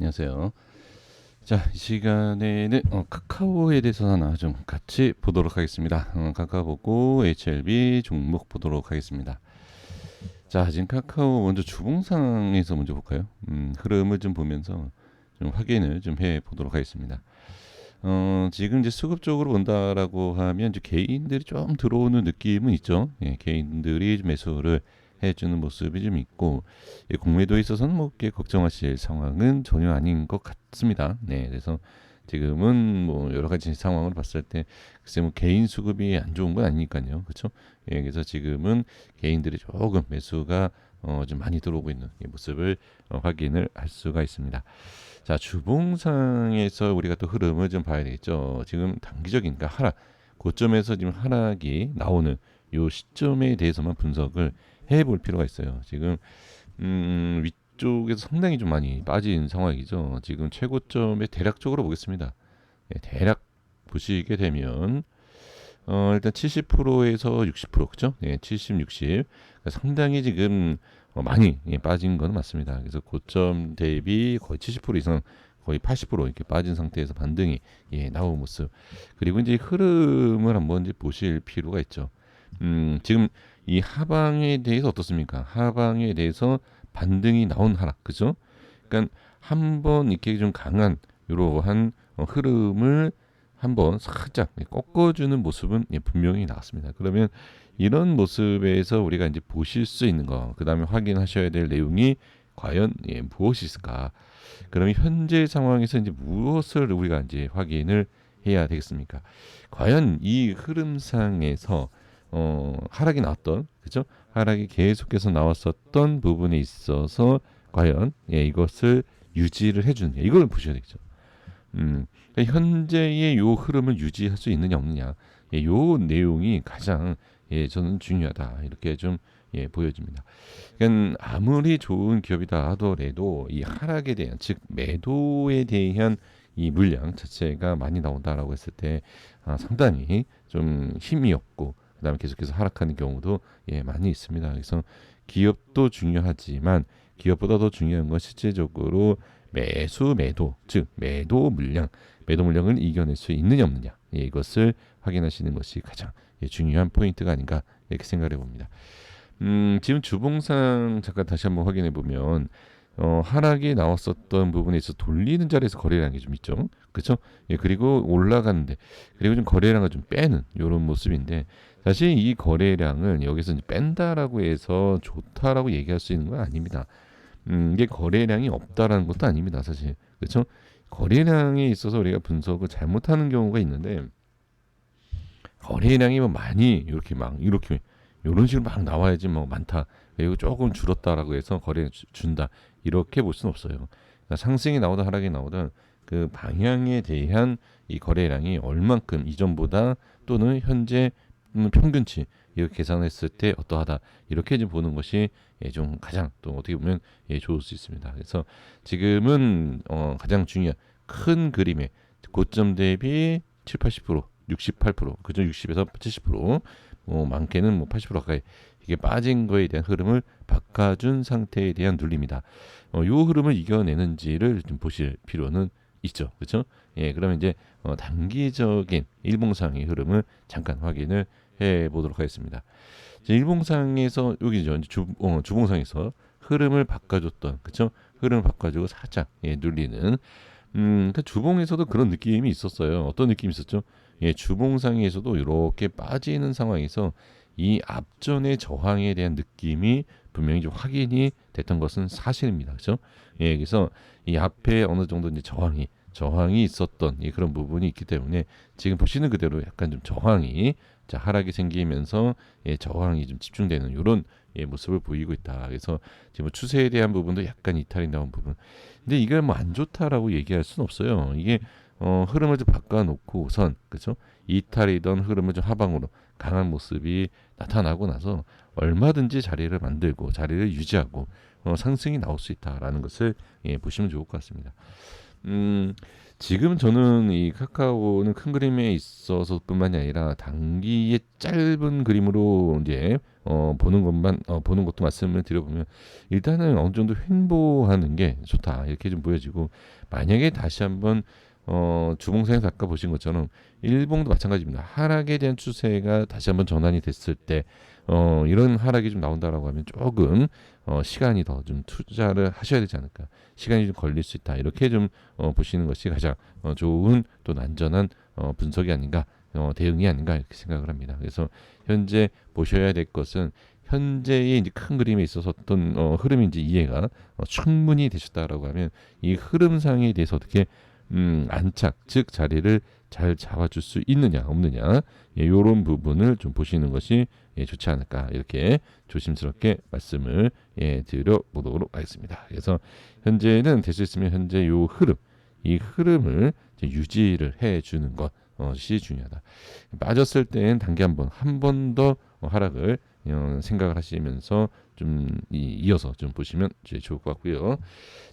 안녕하세요. 자, 이 시간에는 어, 카카오에 대해서 하나 좀 같이 보도록 하겠습니다. 어, 카카오 보고 HLB 종목 보도록 하겠습니다. 자, 지금 카카오 먼저 주봉상에서 먼저 볼까요? 음, 흐름을 좀 보면서 좀 확인을 좀 해 보도록 하겠습니다. 어, 지금 이제 수급 적으로 본다라고 하면 이제 개인들이 좀 들어오는 느낌은 있죠. 예, 개인들이 매수를 해주는 모습이 좀 있고 이 공매도에 있어서는 뭐 그렇게 걱정하실 상황은 전혀 아닌 것 같습니다. 네, 그래서 지금은 뭐 여러 가지 상황을 봤을 때 글쎄 뭐 개인 수급이 안 좋은 건 아니니까요, 그렇죠? 예, 그래서 지금은 개인들이 조금 매수가 어, 좀 많이 들어오고 있는 이 모습을 어, 확인을 할 수가 있습니다. 자, 주봉상에서 우리가 또 흐름을 좀 봐야 되겠죠. 지금 단기적인 그러니까 하락 고점에서 지금 하락이 나오는 요 시점에 대해서만 분석을 해볼 필요가 있어요. 지금 음, 위쪽에서 상당히 좀 많이 빠진 상황이죠. 지금 최고점에 대략적으로 보겠습니다. 네, 대략 보시게 되면 어, 일단 70%에서 60% 그죠? 네, 70, 60 그러니까 상당히 지금 어, 많이 예, 빠진 건 맞습니다. 그래서 고점 대비 거의 70% 이상 거의 80% 이렇게 빠진 상태에서 반등이 예, 나온 모습. 그리고 이제 흐름을 한번 이제 보실 필요가 있죠. 음, 지금 이 하방에 대해서 어떻습니까? 하방에 대해서 반등이 나온 하락, 그죠? 그러니까 한번 이렇게 좀 강한 이러한 어, 흐름을 한번 살짝 꺾어주는 모습은 예, 분명히 나왔습니다. 그러면 이런 모습에서 우리가 이제 보실 수 있는 거, 그 다음에 확인하셔야 될 내용이 과연 예, 무엇이 있을까? 그러면 현재 상황에서 이제 무엇을 우리가 이제 확인을 해야 되겠습니까? 과연 이 흐름상에서 어, 하락이 나왔던 그죠? 하락이 계속해서 나왔었던 부분에 있어서 과연 예, 이것을 유지를 해주느냐 이걸 보셔야 되겠죠. 음, 그러니까 현재의 요 흐름을 유지할 수 있느냐 없느냐 예, 요 내용이 가장 예, 저는 중요하다 이렇게 좀 예, 보여집니다. 그러니까 아무리 좋은 기업이다 하더라도 이 하락에 대한 즉 매도에 대한 이 물량 자체가 많이 나온다라고 했을 때 아, 상당히 좀 힘이 없고 그다음에 계속해서 하락하는 경우도 예 많이 있습니다. 그래서 기업도 중요하지만 기업보다 더 중요한 건 실제적으로 매수 매도 즉 매도 물량 매도 물량을 이겨낼 수 있느냐 없느냐 예, 이것을 확인하시는 것이 가장 예, 중요한 포인트가 아닌가 이렇게 생각해 봅니다. 음, 지금 주봉상 잠깐 다시 한번 확인해 보면 어, 하락이 나왔었던 부분에 있어 돌리는 자리에서 거래량이 좀 있죠. 그렇죠? 예, 그리고 올라가는데 그리고 좀 거래량을 좀 빼는 이런 모습인데 사실 이 거래량은 여기서 뺀다라고 해서 좋다라고 얘기할 수 있는 건 아닙니다. 음, 이게 거래량이 없다라는 것도 아닙니다. 사실 그렇죠? 거래량에 있어서 우리가 분석을 잘못하는 경우가 있는데 거래량이 뭐 많이 이렇게 막 이렇게 이런 식으로 막 나와야지 뭐 많다 그리고 조금 줄었다라고 해서 거래 준다 이렇게 볼 수는 없어요. 그러니까 상승이 나오든 하락이 나오든 그 방향에 대한 이 거래량이 얼만큼 이전보다 또는 현재 음, 평균치 이렇게 계산했을 때 어떠하다 이렇게 좀 보는 것이 예, 좀 가장 또 어떻게 보면 예, 좋을 수 있습니다. 그래서 지금은 어, 가장 중요한 큰 그림의 고점 대비 7, 80% 68% 그죠 60에서 70%뭐 많게는 뭐 80% 가까이 이게 빠진 거에 대한 흐름을 바꿔준 상태에 대한 눌림이다. 어, 요 흐름을 이겨내는지를 좀 보실 필요는 있죠. 그렇죠? 예, 그러면 이제 어, 단기적인 일봉상의 흐름을 잠깐 확인을 해 보도록 하겠습니다. 일봉상에서 여기죠. 주, 어, 주봉상에서 흐름을 바꿔줬던 그렇죠? 흐름을 바꿔주고 살짝 예, 눌리는 음, 그 주봉에서도 그런 느낌이 있었어요. 어떤 느낌이 있었죠? 예, 주봉상에서도 이렇게 빠지는 상황에서 이 앞전의 저항에 대한 느낌이 분명히 좀 확인이 됐던 것은 사실입니다. 그렇죠? 예, 그래서 이 앞에 어느 정도 이제 저항이 저항이 있었던 예, 그런 부분이 있기 때문에 지금 보시는 그대로 약간 좀 저항이 자 하락이 생기면서 예, 저항이 좀 집중되는 이런 예, 모습을 보이고 있다. 그래서 지금 뭐 추세에 대한 부분도 약간 이탈이 나온 부분. 근데 이게 뭐 안 좋다라고 얘기할 수는 없어요. 이게 어, 흐름을 좀 바꿔놓고 우선 그렇죠 이탈이던 흐름을 좀 하방으로 강한 모습이 나타나고 나서 얼마든지 자리를 만들고 자리를 유지하고 어, 상승이 나올 수 있다라는 것을 예, 보시면 좋을 것 같습니다. 음, 지금 저는 이 카카오는 큰 그림에 있어서뿐만이 아니라 단기의 짧은 그림으로 이제 어, 보는 것만 어, 보는 것도 말씀을 드려보면 일단은 어느 정도 횡보하는 게 좋다. 이렇게 좀 보여지고 만약에 다시 한번 어, 주봉상에서 아까 보신 것처럼 일봉도 마찬가지입니다. 하락에 대한 추세가 다시 한번 전환이 됐을 때 어, 이런 하락이 좀 나온다라고 하면 조금 어, 시간이 더 좀 투자를 하셔야 되지 않을까. 시간이 좀 걸릴 수 있다. 이렇게 좀 어, 보시는 것이 가장 어, 좋은 또 안전한 어, 분석이 아닌가, 어, 대응이 아닌가 이렇게 생각을 합니다. 그래서 현재 보셔야 될 것은 현재의 이제 큰 그림에 있어서 어떤 어, 흐름인지 이해가 어, 충분히 되셨다라고 하면 이 흐름상에 대해서 어떻게 음, 안착, 즉 자리를 잘 잡아줄 수 있느냐 없느냐 예, 이런 부분을 좀 보시는 것이 예, 좋지 않을까 이렇게 조심스럽게 말씀을 예, 드려보도록 하겠습니다. 그래서 현재는 될 수 있으면 현재 요 흐름 이 흐름을 유지를 해주는 것이 중요하다. 빠졌을 때는 단계 한번 한 번 더 하락을 어, 생각을 하시면서 좀 이, 어서 좀 보시면 좋을 것 같고요.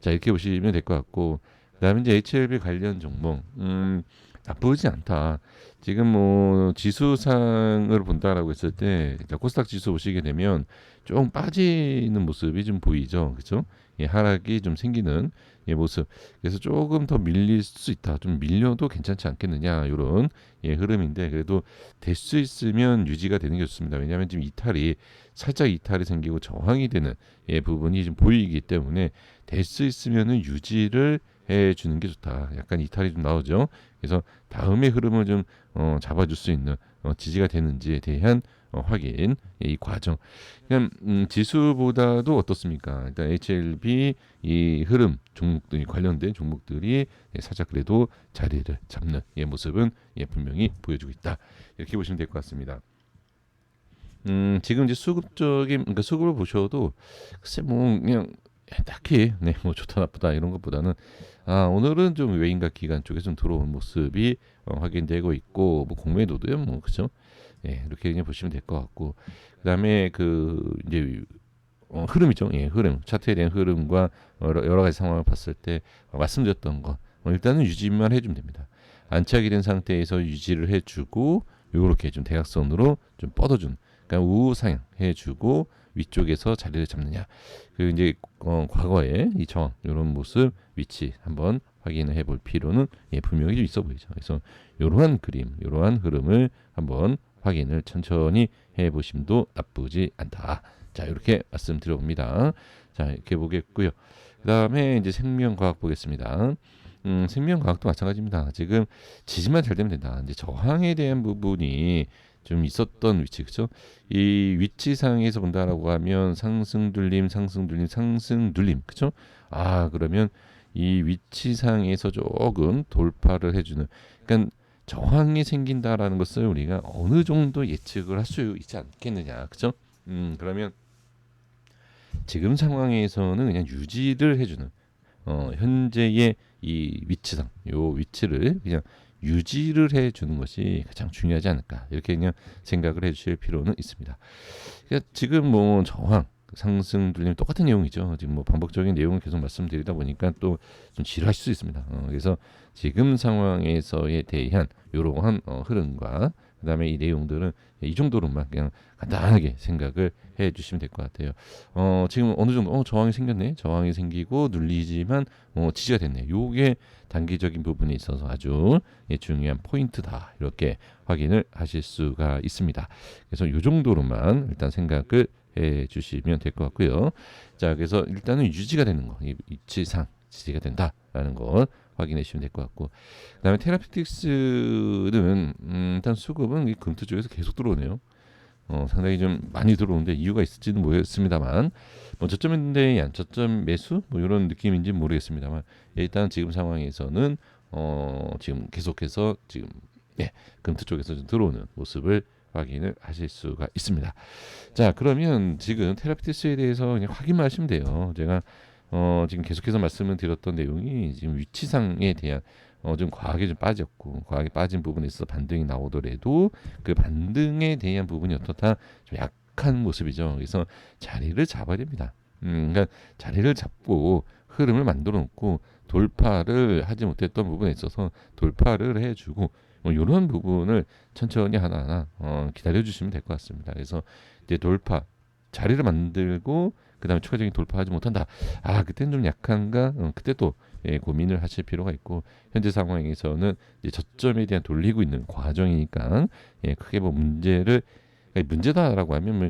자 이렇게 보시면 될 것 같고 그다음에 이제 HLB 관련 종목 음, 나쁘지 않다. 지금 뭐 지수상을 본다라고 했을 때 코스닥 지수 보시게 되면 좀 빠지는 모습이 좀 보이죠, 그렇죠? 예, 하락이 좀 생기는 예, 모습. 그래서 조금 더 밀릴 수 있다. 좀 밀려도 괜찮지 않겠느냐 이런 예, 흐름인데 그래도 될 수 있으면 유지가 되는 게 좋습니다. 왜냐하면 지금 이탈이 살짝 이탈이 생기고 저항이 되는 예, 부분이 좀 보이기 때문에 될 수 있으면은 유지를 해 주는 게 좋다. 약간 이탈이 좀 나오죠. 그래서 다음의 흐름을 좀 어, 잡아줄 수 있는 어, 지지가 되는지에 대한 어, 확인 이 과정. 그냥 음, 지수보다도 어떻습니까? 일단 HLB 이 흐름 종목들이 관련된 종목들이 예, 살짝 그래도 자리를 잡는 예, 모습은 예, 분명히 보여주고 있다. 이렇게 보시면 될 것 같습니다. 음, 지금 이제 수급적인 그러니까 수급을 보셔도 글쎄 뭐 그냥 딱히 네, 뭐 좋다 나쁘다 이런 것보다는 아, 오늘은 좀 외인가 기관 쪽에 좀 들어온 모습이 어, 확인되고 있고 뭐 공매도도요 뭐 그죠? 예, 이렇게 그냥 보시면 될 것 같고 그다음에 그 이제 어, 흐름이죠. 예, 흐름 차트에 대한 흐름과 여러, 여러 가지 상황을 봤을 때 어, 말씀드렸던 거 어, 일단은 유지만 해 주면 됩니다. 안착이 된 상태에서 유지를 해 주고 요렇게 좀 대각선으로 좀 뻗어 준 그러니까 우상향 해 주고 위쪽에서 자리를 잡느냐. 그 이제 어, 과거에 이 정황 이런 모습 위치 한번 확인을 해볼 필요는 예, 분명히 좀 있어 보이죠. 그래서 이러한 그림, 이러한 흐름을 한번 확인을 천천히 해 보심도 나쁘지 않다. 자 이렇게 말씀드려 봅니다. 자 이렇게 보겠고요. 그 다음에 이제 생명과학 보겠습니다. 음, 생명과학도 마찬가지입니다. 지금 지지만 잘 되면 된다. 이제 저항에 대한 부분이 좀 있었던 위치 그죠? 이 위치상에서 본다라고 하면 상승 둘림, 상승 둘림, 상승 둘림 그죠? 아 그러면 이 위치상에서 조금 돌파를 해주는 그러니까 저항이 생긴다라는 것을 우리가 어느 정도 예측을 할 수 있지 않겠느냐 그죠? 음 그러면 지금 상황에서는 그냥 유지를 해주는 어, 현재의 이 위치상 요 위치를 그냥 유지를 해 주는 것이 가장 중요하지 않을까 이렇게 그냥 생각을 해 주실 필요는 있습니다. 그러니까 지금 뭐 저항 상승 들리면 똑같은 내용이죠. 지금 뭐 반복적인 내용을 계속 말씀드리다 보니까 또 좀 지루하실 수 있습니다. 어, 그래서 지금 상황에서에 대한 이러한 어, 흐름과 그다음에 이 내용들은 이 정도로만 그냥 간단하게 생각을 해 주시면 될 것 같아요. 어, 지금 어느 정도 어, 저항이 생겼네. 저항이 생기고 눌리지만 어, 지지가 됐네. 요게 단기적인 부분에 있어서 아주 예, 중요한 포인트다. 이렇게 확인을 하실 수가 있습니다. 그래서 요 정도로만 일단 생각을 해 주시면 될 것 같고요. 자, 그래서 일단은 유지가 되는 거, 위치상 지지가 된다라는 걸 확인해 주시면 될 것 같고 그다음에 테라피틱스는 음, 일단 수급은 이 금투 쪽에서 계속 들어오네요. 어, 상당히 좀 많이 들어오는데 이유가 있을지는 모르겠습니다만 뭐 저점인데 안 저점 매수 뭐 이런 느낌인지 모르겠습니다만 일단 지금 상황에서는 어, 지금 계속해서 지금 예, 금투 쪽에서 좀 들어오는 모습을 확인을 하실 수가 있습니다. 자 그러면 지금 테라피틱스에 대해서 그냥 확인만 하시면 돼요. 제가 어, 지금 계속해서 말씀을 드렸던 내용이 지금 위치상에 대한 어, 좀 과하게 좀 빠졌고 과하게 빠진 부분에 있어서 반등이 나오더라도 그 반등에 대한 부분이 어떻다 좀 약한 모습이죠. 그래서 자리를 잡아야 됩니다. 음, 그러니까 자리를 잡고 흐름을 만들어 놓고 돌파를 하지 못했던 부분에 있어서 돌파를 해주고 뭐 이런 부분을 천천히 하나하나 어, 기다려 주시면 될 것 같습니다. 그래서 이제 돌파 자리를 만들고 그다음에 추가적인 돌파하지 못한다. 아 그때는 좀 약한가? 어, 그때 또 예, 고민을 하실 필요가 있고 현재 상황에서는 이제 저점에 대한 돌리고 있는 과정이니까 예, 크게 뭐 문제를 아니, 문제다라고 하면 뭐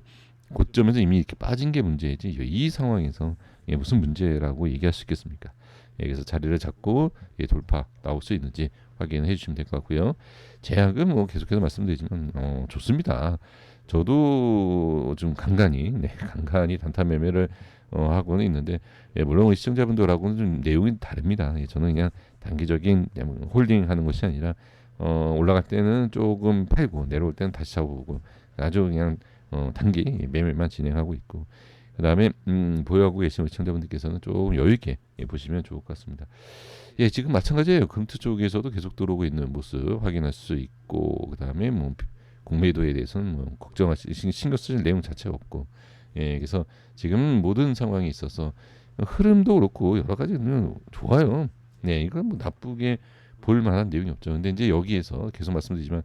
고점에서 이미 이렇게 빠진 게 문제이지 이 상황에서 예, 무슨 문제라고 얘기할 수 있겠습니까? 예, 그래서 자리를 잡고 예, 돌파 나올 수 있는지 확인해 주시면 될 것 같고요. 제약은 뭐 계속해서 말씀드리지만 어, 좋습니다. 저도 좀 간간히 네, 간간히 단타 매매를 어, 하고는 있는데 예, 물론 시청자분들하고는 좀 내용이 다릅니다. 예, 저는 그냥 단기적인 그냥 뭐 홀딩 하는 것이 아니라 어, 올라갈 때는 조금 팔고 내려올 때는 다시 잡아보고 아주 그냥 어, 단기 매매만 진행하고 있고 그 다음에 음, 보유하고 계신 시청자분들께서는 조금 여유 있게 예, 보시면 좋을 것 같습니다. 예, 지금 마찬가지예요. 금투 쪽에서도 계속 들어오고 있는 모습 확인할 수 있고 그 다음에 뭐 공매도에 대해서는 뭐 걱정하시 신- 신경 쓰실 내용 자체가 없고 예, 그래서 지금 모든 상황에 있어서 흐름도 그렇고 여러 가지는 좋아요. 네, 이건 뭐 나쁘게 볼 만한 내용이 없죠. 근데 이제 여기에서 계속 말씀드리지만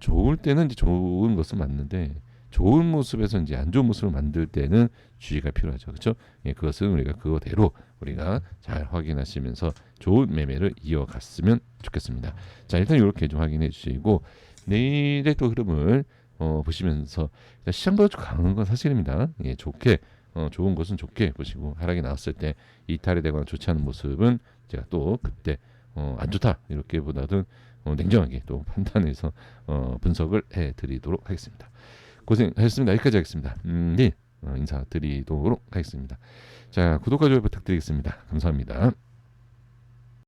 좋을 때는 이제 좋은 것은 맞는데 좋은 모습에서 이제 안 좋은 모습을 만들 때는 주의가 필요하죠. 그렇죠? 예, 그것은 우리가 그거대로 우리가 잘 확인하시면서 좋은 매매를 이어갔으면 좋겠습니다. 자, 일단 이렇게 좀 확인해 주시고 내일의 또 흐름을 어, 보시면서 시장보다 좀 강한 건 사실입니다. 예, 좋게 어, 좋은 것은 좋게 보시고 하락이 나왔을 때 이탈이 되거나 좋지 않은 모습은 제가 또 그때 어, 안 좋다 이렇게 보다는 어, 냉정하게 또 판단해서 어, 분석을 해드리도록 하겠습니다. 고생하셨습니다. 여기까지 하겠습니다. 음, 네, 어, 인사드리도록 하겠습니다. 자, 구독과 좋아요 부탁드리겠습니다. 감사합니다.